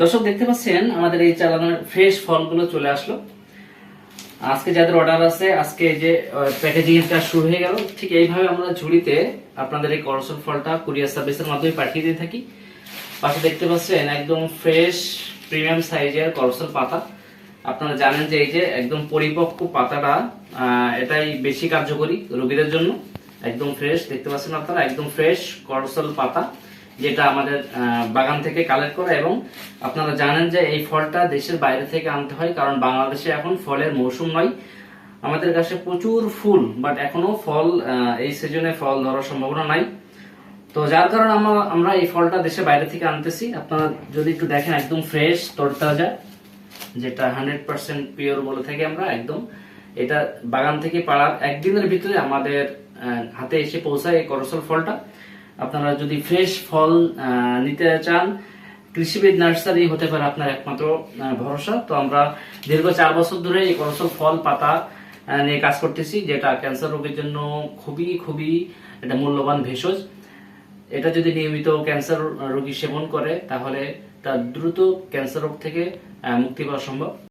দর্শক, দেখতে পাচ্ছেন, আমাদের এই চালানোর ফ্রেশ ফলগুলো চলে আসলো। আজকে যাদের অর্ডার আছে, আজকে এই যে প্যাকেজিং এর কাজ শুরু হয়ে গেল, ঠিক এইভাবে আমরা ঝুড়িতে আপনাদের এই করসল ফলটা কুরিয়ার সার্ভিসের মাধ্যমে পাঠিয়ে দিয়ে থাকি। পাশে দেখতে পাচ্ছেন, একদম ফ্রেশ প্রিমিয়াম সাইজের করসল পাতা। আপনারা জানেন যে এই যে, একদম পরিপক্ক পাতাটা এটাই বেশি কার্যকরী রোগীদের জন্য। একদম ফ্রেশ দেখতে পাচ্ছেন আপনারা, একদম ফ্রেশ করসল পাতা। যেটা আমাদের বাগান থেকে কালেক্ট করা এবং আপনারা জানেন যে এই ফলটা দেশের বাইরে থেকে আনতে হয়, কারণ বাংলাদেশে এখন ফলের মৌসুম নয়। আমাদের কাছে প্রচুর ফুল বাট এখনও ফল এই সিজনে ফল ধরার সম্ভাবনা নাই। তো যার কারণে আমরা এই ফলটা দেশের বাইরে থেকে আনতেছি। আপনারা যদি একটু দেখেন, একদম ফ্রেশ তরতাজা, যেটা হান্ড্রেড পার্সেন্ট পিওর বলে থাকি আমরা, একদম। এটা বাগান থেকে পাড়ার একদিনের ভিতরে আমাদের হাতে এসে পৌঁছায় এই করসল ফলটা। আপনারা যদি ফ্রেশ ফল নিতে চান, কৃষিবিদ নার্সারি হতে পারে আপনার একমাত্র ভরসা। তো আমরা দীর্ঘ চার বছর ধরে এই করসল ফল, পাতা নিয়ে কাজ করতেছি, যেটা ক্যান্সার রোগের জন্য খুবই খুবই এটা মূল্যবান ভেষজ। এটা যদি নিয়মিত ক্যান্সার রোগী সেবন করে, তাহলে তার দ্রুত ক্যান্সার রোগ থেকে মুক্তি পাওয়া সম্ভব।